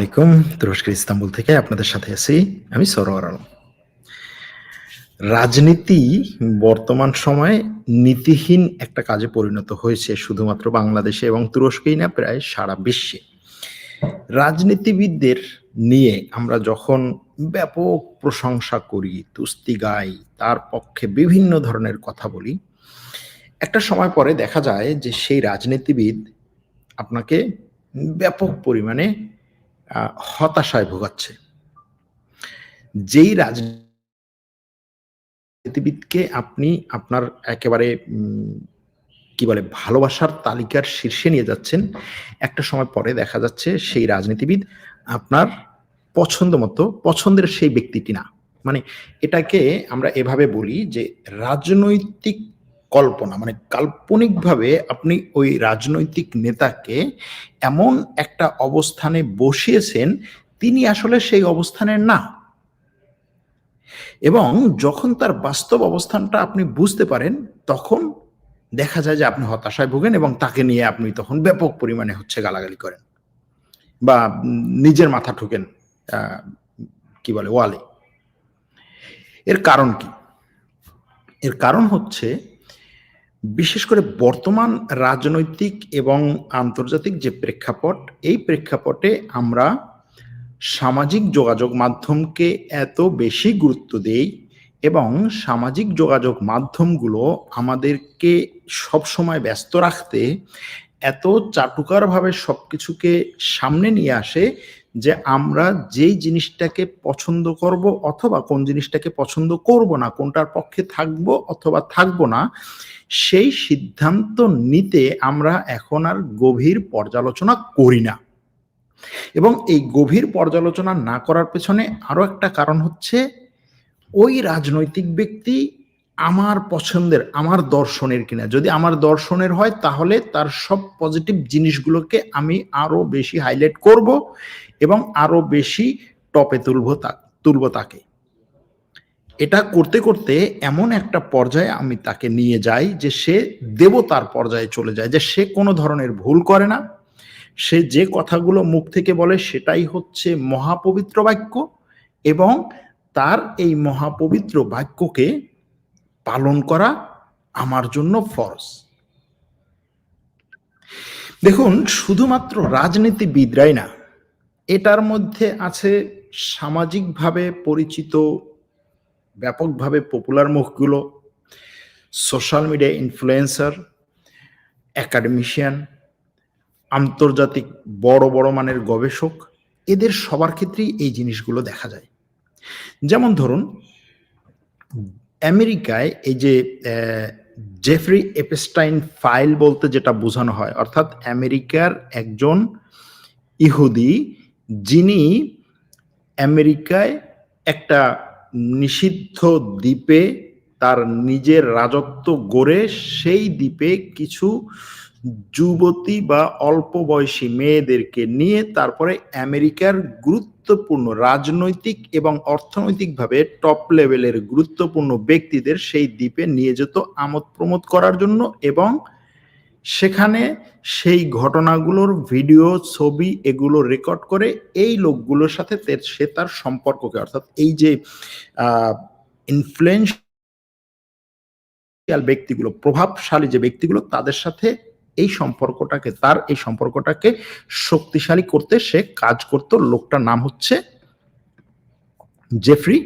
আলাইকুম। তুরস্কের ইস্তাম্বুল থেকে আপনাদের সাথে আছি আমি সরোয়ার আলম। রাজনীতি বর্তমান সময়ে নীতিহীন একটা কাজে পরিণত হয়েছে শুধুমাত্র বাংলাদেশে এবং তুরস্কেই না, প্রায় সারা বিশ্বে। রাজনীতিবিদদের নিয়ে আমরা যখন ব্যাপক প্রশংসা করি, তুস্তি গাই, তার পক্ষে বিভিন্ন ধরনের কথা বলি, একটা সময় পরে দেখা যায় যে সেই রাজনীতিবিদ আপনাকে ব্যাপক পরিমাণে হতাশায় ভোগাচ্ছে। যেই রাজনীতিবিদকে আপনি আপনার একেবারে কি বলে, ভালোবাসার তালিকার শীর্ষে নিয়ে যাচ্ছেন, একটা সময় পরে দেখা যাচ্ছে সেই রাজনীতিবিদ আপনার পছন্দ মতো, পছন্দের সেই ব্যক্তিটি না। মানে এটাকে আমরা এভাবে বলি যে, রাজনৈতিক কল্পনা মানে কাল্পনিকভাবে আপনি ওই রাজনৈতিক নেতাকে এমন একটা অবস্থানে বসিয়েছেন, তিনি আসলে সেই অবস্থানের না। এবং যখন তার বাস্তব অবস্থানটা আপনি বুঝতে পারেন, তখন দেখা যায় যে আপনি হতাশায় ভোগেন এবং তাকে নিয়ে আপনি তখন ব্যাপক পরিমাণে হচ্ছে গালাগালি করেন বা নিজের মাথা ঠুকেন কি বলে, ওয়ালে। এর কারণ কি? এর কারণ হচ্ছে বিশেষ করে বর্তমান রাজনৈতিক এবং আন্তর্জাতিক যে প্রেক্ষাপট, এই প্রেক্ষাপটে আমরা সামাজিক যোগাযোগ মাধ্যমকে এত বেশি গুরুত্ব দেই এবং সামাজিক যোগাযোগ মাধ্যমগুলো আমাদেরকে সব সময় ব্যস্ত রাখতে এত চাটুকারভাবে সব কিছুকে সামনে নিয়ে আসে যে আমরা যেই জিনিসটাকে পছন্দ করব অথবা কোন জিনিসটাকে পছন্দ করব না, কোনটার পক্ষে থাকব অথবা থাকব না, সেই সিদ্ধান্ত নিতে আমরা এখন আর গভীর পর্যালোচনা করি না। এবং এই গভীর পর্যালোচনা না করার পেছনে আরও একটা কারণ হচ্ছে ওই রাজনৈতিক ব্যক্তি আমার পছন্দের, আমার দর্শনের কিনা। যদি আমার দর্শনের হয় তাহলে তার সব পজিটিভ জিনিসগুলোকে আমি আরও বেশি হাইলাইট করব এবং আরও বেশি টপে তুলব তা, তুলব তাকে। এটা করতে করতে এমন একটা পর্যায়ে আমি তাকে নিয়ে যাই যে সে দেবতার পর্যায়ে চলে যায়, যে সে কোনো ধরনের ভুল করে না। সে যে কথাগুলো মুখ থেকে বলে সেটাই হচ্ছে মহাপবিত্র বাক্য এবং তার এই মহাপবিত্র বাক্যকে পালন করা আমার জন্য ফরজ। দেখুন, শুধুমাত্র রাজনীতিবিদরাই না এটার মধ্যে আছে সামাজিকভাবে পরিচিত, ব্যাপকভাবে পপুলার মুখগুলো সোশ্যাল মিডিয়া ইনফ্লুয়েন্সার একাডেমিশিয়ান আন্তর্জাতিক বড় বড় মানের গবেষক, এদের সবার ক্ষেত্রেই এই জিনিসগুলো দেখা যায়। যেমন ধরুন, আমেরিকায় এই যে জেফরি এপস্টাইন ফাইল বলতে যেটা বোঝানো হয়, অর্থাৎ আমেরিকার একজন ইহুদি যিনি আমেরিকায় একটা নিষিদ্ধ দ্বীপে তার নিজের রাজত্ব গড়ে সেই দ্বীপে কিছু যুবতী বা অল্প বয়সী মেয়েদেরকে নিয়ে তারপরে আমেরিকার গুরুত্বপূর্ণ রাজনৈতিক এবং অর্থনৈতিকভাবে টপ লেভেলের গুরুত্বপূর্ণ ব্যক্তিদের সেই দ্বীপে নিয়ে যেত আমোদ প্রমোদ করার জন্য এবং সেখানে সেই ঘটনাগুলোর ভিডিও, ছবি এগুলো রেকর্ড করে এই লোকগুলোর সাথে সে তার সম্পর্ককে, অর্থাৎ এই যে ইনফ্লুয়েন্সিয়াল ব্যক্তিগুলো, প্রভাবশালী যে ব্যক্তিগুলো, তাদের সাথে এই সম্পর্কটাকে, তার এই সম্পর্কটাকে শক্তিশালী করতে সে কাজ করত। লোকটার নাম হচ্ছে জেফ্রি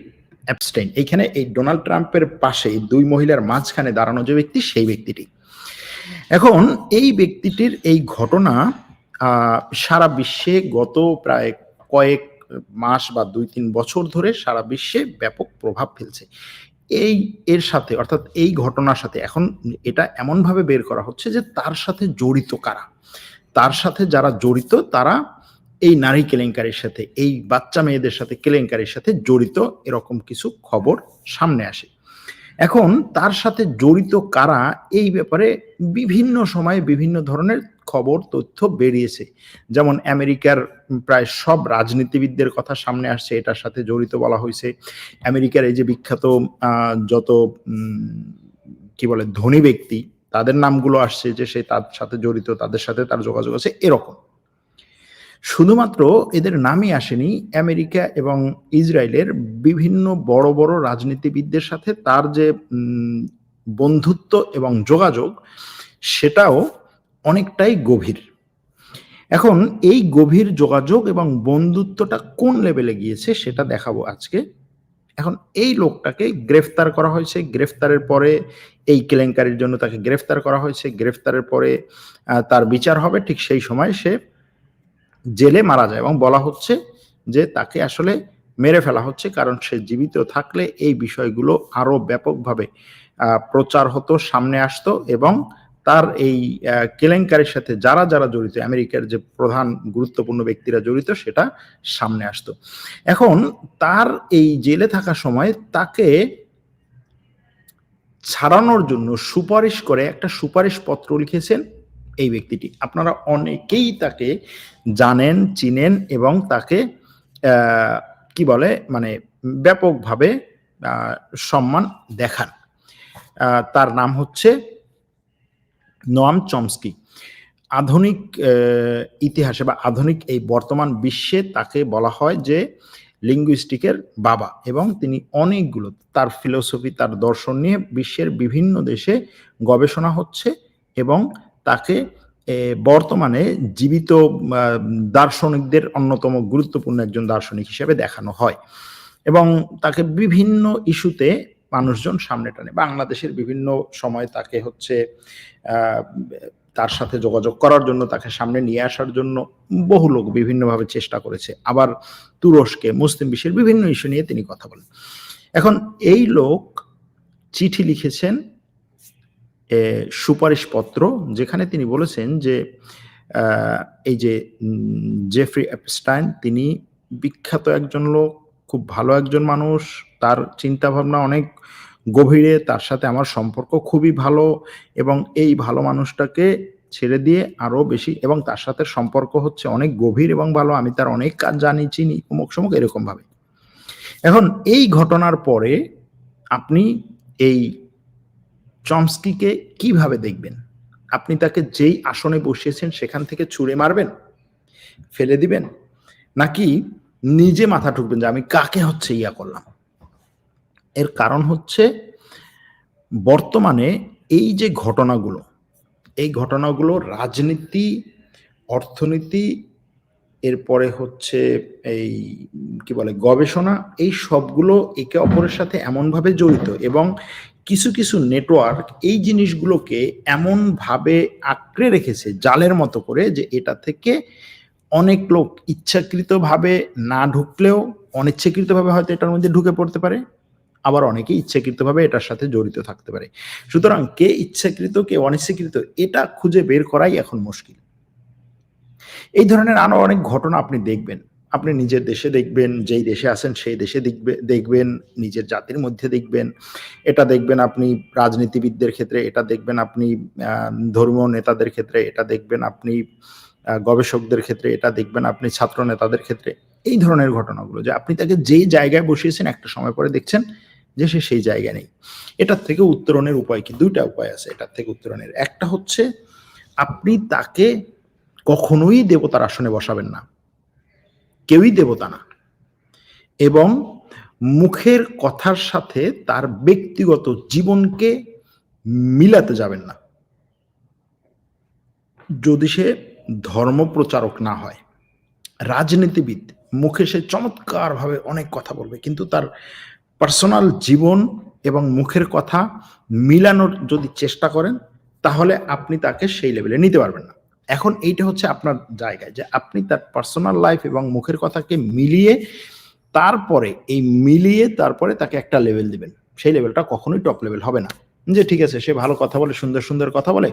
অ্যাপস্টেইন এইখানে এই ডোনাল্ড ট্রাম্পের পাশে দুই মহিলার মাঝখানে দাঁড়ানো যে ব্যক্তি, সেই ব্যক্তিটি। এখন এই ব্যক্তিটির এই ঘটনা সারা বিশ্বে গত প্রায় কয়েক মাস বা দুই তিন বছর ধরে সারা বিশ্বে ব্যাপক প্রভাব ফেলছে। এই, এর সাথে, অর্থাৎ এই ঘটনার সাথে এখন এটা এমনভাবে বের করা হচ্ছে যে তার সাথে জড়িত কারা? তার সাথে যারা জড়িত তারা এই নারী কেলেঙ্কারির সাথে, এই বাচ্চা মেয়েদের সাথে কেলেঙ্কারির সাথে জড়িত এরকম কিছু খবর সামনে আসে। এখন তার সাথে জড়িত কারা এই ব্যাপারে বিভিন্ন সময়ে বিভিন্ন ধরনের খবর, তথ্য বেরিয়েছে। যেমন আমেরিকার প্রায় সব রাজনীতিবিদদের কথা সামনে আসছে, এটার সাথে জড়িত বলা হয়েছে। আমেরিকার এই যে বিখ্যাত যত কি বলে, ধনী ব্যক্তি, তাদের নামগুলো আসছে যে সে তার সাথে জড়িত, তাদের সাথে তার যোগাযোগ আছে, এরকম। শুধুমাত্র এদের নামই আসেনি, আমেরিকা এবং ইসরায়েলের বিভিন্ন বড় বড় রাজনীতিবিদদের সাথে তার যে বন্ধুত্ব এবং যোগাযোগ, সেটাও অনেকটাই গভীর। এখন এই গভীর যোগাযোগ এবং বন্ধুত্বটা কোন লেভেলে গিয়েছে সেটা দেখাবো আজকে। এখন এই লোকটাকে গ্রেফতার করা হয়েছে, গ্রেফতারের পরে এই কেলেঙ্কারির জন্য তাকে গ্রেফতার করা হয়েছে, গ্রেফতারের পরে তার বিচার হবে, ঠিক সেই সময় সে জেলে মারা যায় এবং বলা হচ্ছে যে তাকে আসলে মেরে ফেলা হচ্ছে, কারণ সে জীবিত থাকলে এই বিষয়গুলো আরও ব্যাপকভাবে প্রচার হতো, সামনে আসতো এবং তার এই কেলেঙ্কারির সাথে যারা যারা জড়িত, আমেরিকার যে প্রধান গুরুত্বপূর্ণ ব্যক্তিরা জড়িত, সেটা সামনে আসতো। এখন তার এই জেলে থাকার সময় তাকে ছাড়ানোর জন্য সুপারিশ করে একটা সুপারিশ পত্র লিখেছেন এই ব্যক্তিটি। আপনারা অনেকেই তাকে জানেন, চিনেন এবং তাকে কি বলে মানে ব্যাপকভাবে সম্মান দেখান। তার নাম হচ্ছে নোয়াম চমস্কি। আধুনিক ইতিহাসে বা আধুনিক এই বর্তমান বিশ্বে তাকে বলা হয় যে লিঙ্গুইস্টিকের বাবা এবং তিনি অনেকগুলো, তার ফিলোসফি তার দর্শন নিয়ে বিশ্বের বিভিন্ন দেশে গবেষণা হচ্ছে এবং তাকে বর্তমানে জীবিত দার্শনিকদের অন্যতম গুরুত্বপূর্ণ একজন দার্শনিক হিসেবে দেখানো হয়। এবং তাকে বিভিন্ন ইস্যুতে মানুষজন সামনে টানে। বাংলাদেশের বিভিন্ন সময় তাকে হচ্ছে তার সাথে যোগাযোগ করার জন্য, তাকে সামনে নিয়ে আসার জন্য বহু লোক বিভিন্নভাবে চেষ্টা করেছে। আবার তুরস্কে, মুসলিম বিশ্বের বিভিন্ন ইস্যু নিয়ে তিনি কথা বলেন। এখন এই লোক চিঠি লিখেছেন সুপারিশপত্র যেখানে তিনি বলেছেন যে এই যে জেফ্রি অ্যাপস্টাইন তিনি বিখ্যাত একজন লোক, খুব ভালো একজন মানুষ, তার চিন্তা ভাবনা অনেক গভীরে, তার সাথে আমার সম্পর্ক খুবই ভালো এবং এই ভালো মানুষটাকে ছেড়ে দিয়ে আরও বেশি, এবং তার সাথে সম্পর্ক হচ্ছে অনেক গভীর এবং ভালো, আমি তার অনেক কাজ জানি, চিনি, অমুক সমুক এরকম ভাবে এখন এই ঘটনার পরে আপনি এই চমস্কিকে কীভাবে দেখবেন? আপনি তাকে যেই আসনে বসিয়েছেন, সেখান থেকে ছুঁড়ে মারবেন? ফেলে দিবেন? নাকি নিজে মাথা ঠুকবেন যে, আমি কাকে হচ্ছে ইয়া করলাম? এর কারণ হচ্ছে, বর্তমানে এই যে ঘটনাগুলো, এই ঘটনাগুলো রাজনীতি, অর্থনীতি, এরপরে হচ্ছে এই, কি বলে, গবেষণা, এই সবগুলো একে অপরের সাথে এমনভাবে জড়িত এবং কিছু কিছু নেটওয়ার্ক এই জিনিসগুলোকে এমনভাবে আঁকড়ে রেখেছে জালের মতো করে যে এটা থেকে অনেক লোক ইচ্ছাকৃতভাবে না ঢুকলেও অনিচ্ছাকৃতভাবে হয়তো এটার মধ্যে ঢুকে পড়তে পারে, আবার অনেকে ইচ্ছাকৃতভাবে এটার সাথে জড়িত থাকতে পারে। সুতরাং কে ইচ্ছাকৃত, কে অনিচ্ছাকৃত, এটা খুঁজে বের করাই এখন মুশকিল। এই ধরনের আরও অনেক ঘটনা আপনি দেখবেন। আপনি নিজের দেশে দেখবেন, যেই দেশে আছেন সেই দেশে দেখবে দেখবেন, নিজের জাতির মধ্যে দেখবেন। এটা দেখবেন আপনি রাজনীতিবিদদের ক্ষেত্রে, এটা দেখবেন আপনি ধর্মীয় নেতাদের ক্ষেত্রে, এটা দেখবেন আপনি গবেষকদের ক্ষেত্রে, এটা দেখবেন আপনি ছাত্র নেতাদের ক্ষেত্রে। এই ধরনের ঘটনাগুলো যে আপনি তাকে যেই জায়গায় বসিয়েছেন, একটা সময় পরে দেখছেন যে সে সেই জায়গায় নেই। এটার থেকে উত্তরণের উপায় কি? দুইটা উপায় আছে এটার থেকে উত্তরণের। একটা হচ্ছে, আপনি তাকে কখনোই দেবতার আসনে বসাবেন না। কেউই দেবতা না। এবং মুখের কথার সাথে তার ব্যক্তিগত জীবনকে মিলাতে যাবেন না। যদি সে ধর্ম প্রচারক না হয়, রাজনীতিবিদ, মুখে সে চমৎকারভাবে অনেক কথা বলবে, কিন্তু তার পার্সোনাল জীবন এবং মুখের কথা মিলানোর যদি চেষ্টা করেন, তাহলে আপনি তাকে সেই লেভেলে নিতে পারবেন না। এখন এইটা হচ্ছে আপনার জায়গায় যে আপনি তার পার্সোনাল লাইফ এবং মুখের কথাকে মিলিয়ে তারপরে, এই মিলিয়ে তারপরে তাকে একটা লেভেল দিবেন। সেই লেভেলটা কখনোই টপ লেভেল হবে না। যে ঠিক আছে, সে ভালো কথা বলে, সুন্দর সুন্দর কথা বলে,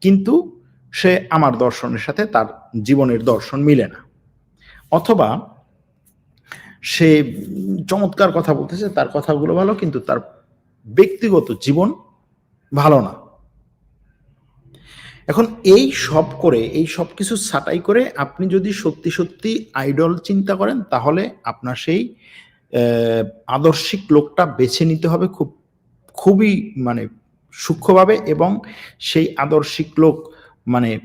কিন্তু সে আমার দর্শনের সাথে তার জীবনের দর্শন মিলে না। অথবা সে চমৎকার কথা বলতেছে, তার কথাগুলো ভালো, কিন্তু তার ব্যক্তিগত জীবন ভালো না। এখন এই সব করে, এই সব কিছু ছাটাই করে আপনি যদি সত্যি সত্যি আইডল চিন্তা করেন, তাহলে আপনার সেই আদর্শিক লোকটা বেছে নিতে হবে খুব, খুবই মানে সূক্ষ্মভাবে এবং সেই আদর্শিক লোক মানে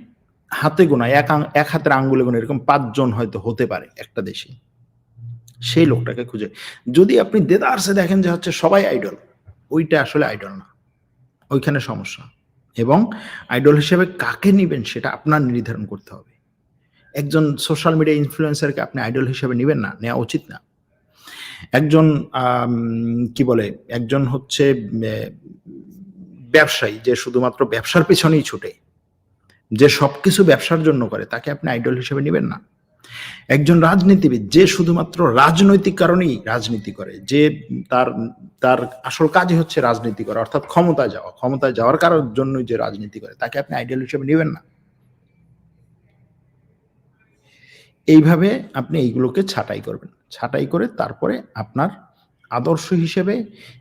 হাতে গোনা, এক এক হাতের আঙ্গুলে গোনা, এরকম পাঁচজন হয়তো হতে পারে একটা দেশে। সেই লোকটাকে খুঁজে। যদি আপনি দেদারসে দেখেন যে হচ্ছে সবাই আইডল ওইটা আসলে আইডল না। ওইখানে সমস্যা। এবং আইডল হিসেবে কাকে নিবেন সেটা আপনার নির্ধারণ করতে হবে। একজন সোশ্যাল মিডিয়া ইনফ্লুয়েন্সারকে আপনি আইডল হিসেবে নেবেন না, নেওয়া উচিত না। একজন কি বলে, একজন হচ্ছে ব্যবসায়ী যে শুধুমাত্র ব্যবসার পেছনেই ছুটে, যে সবকিছু ব্যবসার জন্য করে, তাকে আপনি আইডল হিসেবে নেবেন না। একজন রাজনীতিবিদ যে শুধুমাত্র রাজনৈতিক কারণেই রাজনীতি করে, যে তার তার আসল কাজই হচ্ছে রাজনীতি করা, অর্থাৎ ক্ষমতায় যাওয়া, ক্ষমতায় যাওয়ার কারোর জন্যই যে রাজনীতি করে, তাকে আপনি আইডিয়াল হিসেবে নেবেন না। এইভাবে আপনি এইগুলোকে ছাঁটাই করবেন। ছাঁটাই করে তারপরে আপনার আদর্শ হিসেবে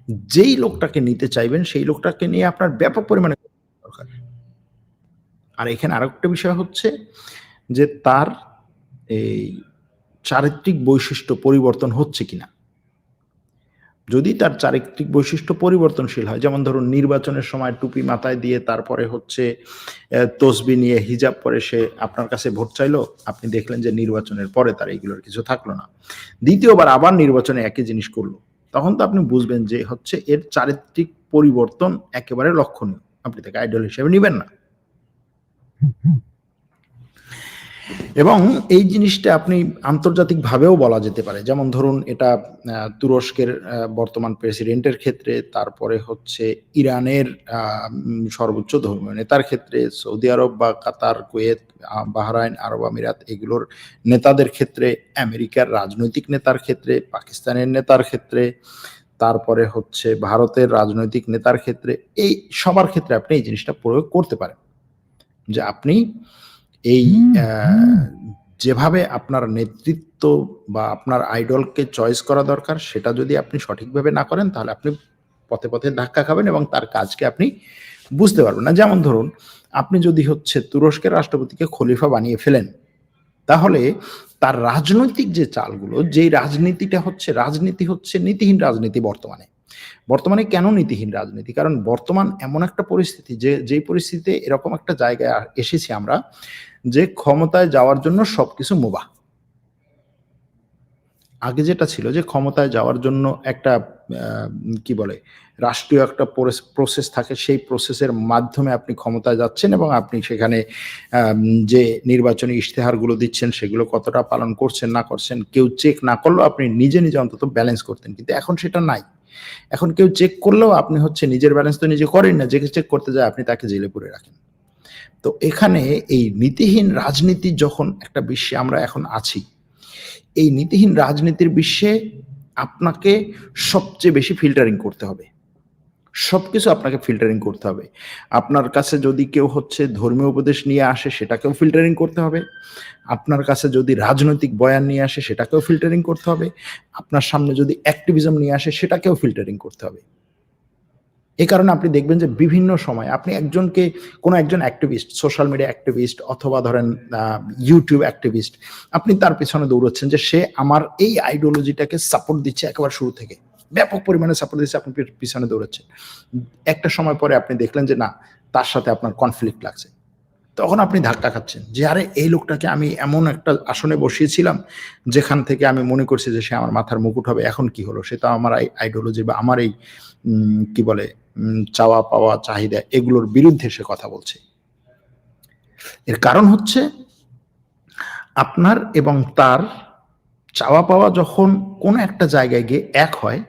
যেই লোকটাকে নিতে চাইবেন, সেই লোকটাকে নিয়ে আপনার ব্যাপক পরিমাণে দরকার। আর এখানে আরেকটা বিষয় হচ্ছে যে তার এই চারিত্রিক বৈশিষ্ট্য পরিবর্তন হচ্ছে কিনা? যদি তার চারিত্রিক বৈশিষ্ট্য পরিবর্তনশীল হয়, যেমন ধরুন নির্বাচনের সময় টুপি মাথায় দিয়ে তারপরে হচ্ছে তসবি নিয়ে হিজাব পরে সে আপনার কাছে ভোট চাইলো, আপনি দেখলেন যে নির্বাচনের পরে তার এইগুলোর কিছু থাকল না। দ্বিতীয়বার আবার নির্বাচনে একই জিনিস করল, তখন তো আপনি বুঝবেন যে হচ্ছে এর চারিত্রিক পরিবর্তন একেবারে লক্ষণীয়। আপনি তাকে আইডল হিসেবে নেবেন না। এবং এই জিনিসটা আপনি আন্তর্জাতিকভাবেও বলা যেতে পারে। যেমন ধরুন এটা তুরস্কের বর্তমান প্রেসিডেন্টের ক্ষেত্রে, তারপরে হচ্ছে ইরানের সর্বোচ্চ ধর্মীয় নেতার ক্ষেত্রে, সৌদি আরব বা কাতার, কুয়েত বাহরাইন, আরব আমিরাত এগুলোর নেতাদের ক্ষেত্রে, আমেরিকার রাজনৈতিক নেতার ক্ষেত্রে, পাকিস্তানের নেতার ক্ষেত্রে, তারপরে হচ্ছে ভারতের রাজনৈতিক নেতার ক্ষেত্রে, এই সবার ক্ষেত্রে আপনি এই জিনিসটা প্রয়োগ করতে পারেন। যে আপনি এই যেভাবে আপনার নেতৃত্ব বা আপনার আইডলকে চয়েস করা দরকার সেটা যদি আপনি সঠিকভাবে না করেন তাহলে আপনি পথে পথে ধাক্কা খাবেন এবং তার কাজকে আপনি বুঝতে পারবেন না। যেমন ধরুন আপনি যদি হচ্ছে তুরস্কের রাষ্ট্রপতিকে খলিফা বানিয়ে ফেলেন তাহলে তার রাজনৈতিক যে চালগুলো যেই রাজনীতিটা হচ্ছে রাজনীতি হচ্ছে নীতিহীন রাজনীতি বর্তমানে। বর্তমানে কেন নীতিহীন রাজনীতি? কারণ বর্তমান এমন একটা পরিস্থিতি যে যেই পরিস্থিতিতে এরকম একটা জায়গায় এসেছি আমরা যে ক্ষমতায় যাওয়ার জন্য সবকিছু মোবা। আগে যেটা ছিল যে, ক্ষমতায় যাওয়ার জন্য একটা কি বলে, রাষ্ট্রীয় একটা প্রসেস থাকে, সেই প্রসেসের মাধ্যমে আপনি ক্ষমতায় যাচ্ছেন এবং আপনি সেখানে যে নির্বাচনী ইশতেহারগুলো দিচ্ছেন সেগুলো কতটা পালন করছেন, না করছেন, কেউ চেক না করলেও আপনি নিজে নিজে অন্তত ব্যালেন্স করতেন। কিন্তু এখন সেটা নাই। এখন কেউ চেক করলেও আপনি হচ্ছে নিজের ব্যালেন্স তো নিজে করেন না, যে চেক করতে যায় আপনি তাকে জেলে পুরে রাখেন। তো এখানে এই নীতিহীন রাজনীতি যখন একটা বিশ্বে আমরা এখন আছি, এই নীতিহীন রাজনীতির বিশ্বে আপনাকে সবচেয়ে বেশি ফিল্টারিং করতে হবে। সবকিছু আপনাকে ফিল্টারিং করতে হবে। আপনার কাছে যদি কেউ হচ্ছে ধর্মীয় উপদেশ নিয়ে আসে, সেটাকেও ফিল্টারিং করতে হবে। আপনার কাছে যদি রাজনৈতিক বয়ান নিয়ে আসে, সেটাকেও ফিল্টারিং করতে হবে। আপনার সামনে যদি অ্যাক্টিভিজম নিয়ে আসে, সেটাকেও ফিল্টারিং করতে হবে। এই কারণে আপনি দেখবেন যে বিভিন্ন সময় আপনি একজনকে, কোনো একজন অ্যাক্টিভিস্ট সোশ্যাল মিডিয়া অ্যাক্টিভিস্ট অথবা ধরেন ইউটিউব অ্যাক্টিভিস্ট আপনি তার পিছনে দৌড়চ্ছেন যে সে আমার এই আইডিওলজিটাকে সাপোর্ট দিচ্ছে একেবারে শুরু থেকে। ব্যাপক পরিমাণে সাপোর্ট দিচ্ছে আপনি পিছনে দৌড়াচ্ছেন। একটা সময় পরে আপনি দেখলেন যে না, তার সাথে আপনার কনফ্লিক্ট লাগছে। তখন আপনি ধাক্কা খাচ্ছেন যে, আরে, এই লোকটাকে আমি এমন একটা আসনে বসিয়েছিলাম যেখান থেকে আমি মনে করছি যে সে আমার মাথার মুকুট হবে। এখন কি হলো? সে তো আমার আইডিওলজি বা আমার এই কি বলে চাওয়া পাওয়া, চাহিদা এগুলোর বিরুদ্ধে সে কথা বলছে। এর কারণ হচ্ছে আপনার এবং তার চাওয়া পাওয়া যখন কোনো একটা জায়গায় গিয়ে এক হয়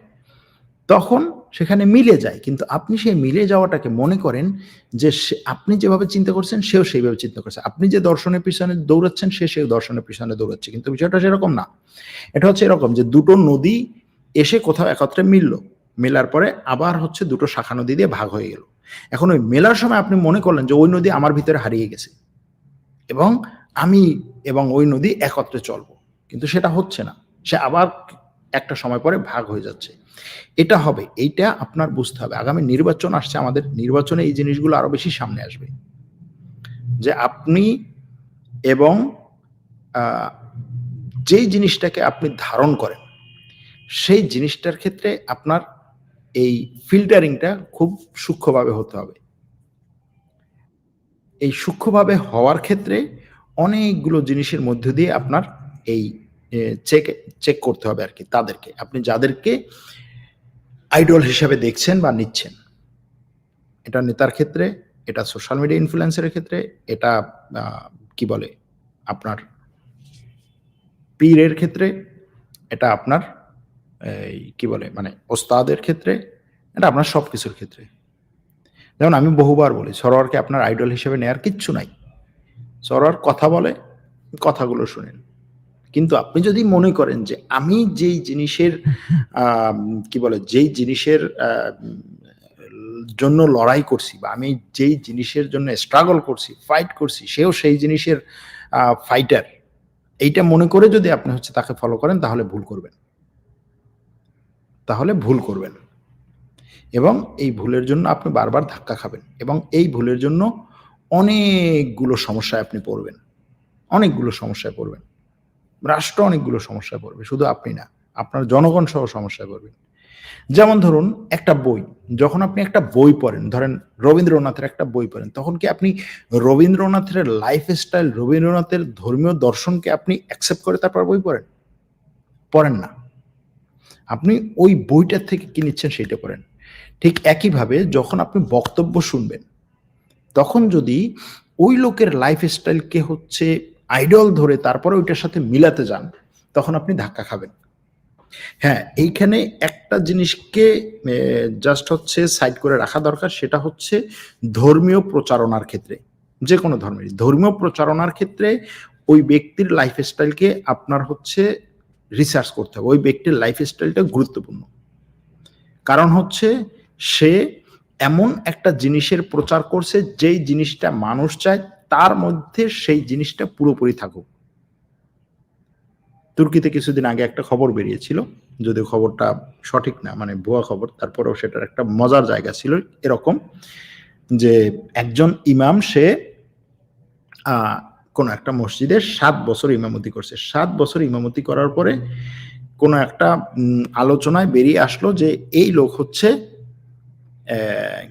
তখন সেখানে মিলে যায়। কিন্তু আপনি সেই মিলে যাওয়াটাকে মনে করেন যে আপনি যেভাবে চিন্তা করছেন, সেও সেইভাবে চিন্তা করছে। আপনি যে দর্শনের পিছনে দৌড়াচ্ছেন, সে সেই দর্শনের পিছনে দৌড়াচ্ছে। কিন্তু বিষয়টা সেরকম না। এটা হচ্ছে এরকম যে দুটো নদী এসে কোথাও একত্রে মিললো। মেলার পরে আবার হচ্ছে দুটো শাখা নদী দিয়ে ভাগ হয়ে গেল। এখন ওই মেলার সময় আপনি মনে করলেন যে ওই নদী আমার ভিতরে হারিয়ে গেছে। এবং আমি এবং ওই নদী একত্রে চলবো। কিন্তু সেটা হচ্ছে না। সে আবার একটা সময় পরে ভাগ হয়ে যাচ্ছে। এটা হবে, এইটা আপনার বুঝতে হবে। আগামী নির্বাচন আসছে, আমাদের নির্বাচনে এই জিনিসগুলো আরও বেশি সামনে আসবে। যে আপনি এবং যেই জিনিসটাকে আপনি ধারণ করেন, সেই জিনিসটার ক্ষেত্রে আপনার এই ফিল্টারিংটা খুব সূক্ষ্মভাবে হতে হবে। এই সূক্ষ্মভাবে হওয়ার ক্ষেত্রে অনেকগুলো জিনিসের মধ্য দিয়ে আপনার এই চেক চেক করতে হবে আর কি তাদেরকে। আপনি যাদেরকে আইডল হিসাবে দেখছেন বা নিচ্ছেন, এটা নেতার ক্ষেত্রে, এটা সোশ্যাল মিডিয়া ইনফ্লুয়েন্সারের ক্ষেত্রে, এটা কি বলে, আপনার পীরের ক্ষেত্রে, এটা আপনার, এই, কি বলে মানে ওস্তাদের ক্ষেত্রে, এটা আপনার সব কিছুর ক্ষেত্রে। যেমন আমি বহুবার বলি, সরোয়ারকে আপনার আইডল হিসেবে নেয়ার কিচ্ছু নাই। সরোয়ার কথা বলে, কথাগুলো শুনেন। কিন্তু আপনি যদি মনে করেন যে আমি যেই জিনিসের কি বলে, যেই জিনিসের জন্য লড়াই করছি বা আমি যেই জিনিসের জন্য স্ট্রাগল করছি ফাইট করছি, সেও সেই জিনিসের ফাইটার এইটা মনে করে যদি আপনি হচ্ছে তাকে ফলো করেন, তাহলে ভুল করবেন। তাহলে ভুল করবেন। এবং এই ভুলের জন্য আপনি বারবার ধাক্কা খাবেন এবং এই ভুলের জন্য অনেকগুলো সমস্যায় আপনি পড়বেন। অনেকগুলো সমস্যায় পড়বেন। রাষ্ট্র অনেকগুলো সমস্যায় পড়বে, শুধু আপনি না, আপনার জনগণ সহ সমস্যায় পড়বেন যেমন ধরুন, একটা বই, যখন আপনি একটা বই পড়েন, ধরেন রবীন্দ্রনাথের একটা বই পড়েন, তখন কি আপনি রবীন্দ্রনাথের লাইফ স্টাইল রবীন্দ্রনাথের ধর্মীয় দর্শনকে আপনি অ্যাকসেপ্ট করে তারপর বই পড়েন? পড়েন না। আপনি ওই বইটার থেকে কি নিচ্ছেন সেটা পড়েন। ঠিক একইভাবে যখন আপনি বক্তব্য শুনবেন, তখন যদি ওই লোকের লাইফ স্টাইলকে হচ্ছে আইডল ধরে তারপরে ওইটার সাথে মিলাতে যান, তখন আপনি ধাক্কা খাবেন। হ্যাঁ এইখানে একটা জিনিসকে জাস্ট হচ্ছে সাইড করে রাখা দরকার, সেটা হচ্ছে ধর্মীয় প্রচারণার ক্ষেত্রে যে কোনো ধর্মের ধর্মীয় প্রচারণার ক্ষেত্রে ওই ব্যক্তির লাইফ স্টাইলকে আপনার হচ্ছে রিসার্চ করতে হবে। ওই ব্যক্তির লাইফ স্টাইলটা গুরুত্বপূর্ণ। কারণ হচ্ছে সে এমন একটা জিনিসের প্রচার করছে, যেই জিনিসটা মানুষ চায় তার মধ্যে সেই জিনিসটা পুরোপুরি থাকুক। তুর্কিতে কিছুদিন আগে একটা খবর বেরিয়েছিল, যদিও খবরটা সঠিক না মানে ভুয়া খবর, তারপরেও সেটার একটা মজার জায়গা ছিল এরকম যে একজন ইমাম, সে কোন একটা মসজিদে সাত বছর ইমামতি করছে। সাত বছর ইমামতি করার পরে কোন একটা আলোচনায় বেরিয়ে আসলো যে এই লোক হচ্ছে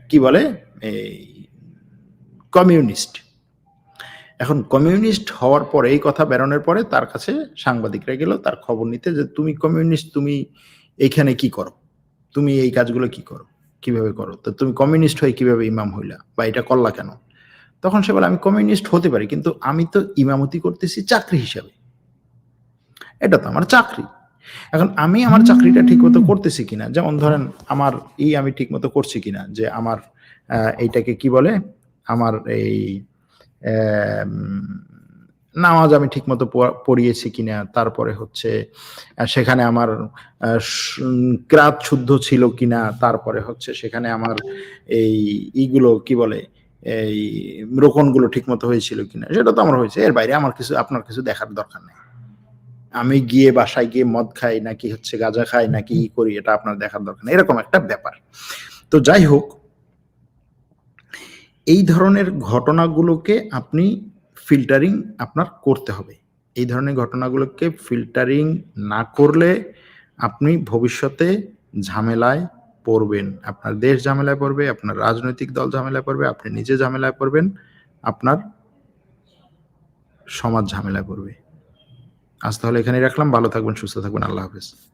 কি বলে? এই, কমিউনিস্ট। এখন কমিউনিস্ট হওয়ার পরে এই কথা বেরোনোর পরে তার কাছে সাংবাদিকরা গেল তার খবর নিতে যে তুমি কমিউনিস্ট তুমি এইখানে কি করো? তুমি এই কাজগুলো কি করো? কীভাবে করো? তো তুমি কমিউনিস্ট হয়ে কীভাবে ইমাম হইলা? বা এটা করলা কেন? তখন সে বলে আমি কমিউনিস্ট হতে পারি কিন্তু আমি তো ইমামতি করতেছি চাকরি হিসাবে। এটা তো আমার চাকরি। এখন আমি আমার চাকরিটা ঠিক মতো করতেছি কিনা? যেমন ধরেন আমার এই আমি ঠিক মতো করছি কিনা? যে আমার এইটাকে কি বলে? আমার এই নামাজ আমি ঠিক মতো পড়িয়েছি কিনা, তারপরে হচ্ছে সেখানে আমার ক্রাত শুদ্ধ ছিল কিনা, তারপরে হচ্ছে সেখানে আমার এই ইগুলো, কি বলে, এই রোকনগুলো ঠিক মতো হয়েছিল কিনা, সেটা তো আমার হয়েছে। এর বাইরে আমার কিছু, আপনার কিছু দেখার দরকার নেই। আমি গিয়ে বাসায় গিয়ে মদ খাই, নাকি হচ্ছে গাঁজা খাই, নাকি ই করি, এটা আপনার দেখার দরকার নেই। এরকম একটা ব্যাপার। তো যাই হোক এই ধরনের ঘটনাগুলোকে আপনি ফিল্টারিং আপনার করতে হবে। এই ধরনের ঘটনাগুলোকে ফিল্টারিং না করলে আপনি ভবিষ্যতে ঝামেলায় পড়বেন। আপনার দেশ ঝামেলায় পড়বে, আপনার রাজনৈতিক দল ঝামেলায় পড়বে, আপনি নিজে ঝামেলায় পড়বেন, আপনার সমাজ ঝামেলায় পড়বে। আজ তাহলে এখানেই রাখলাম। ভালো থাকবেন, সুস্থ থাকবেন। আল্লাহ হাফেজ।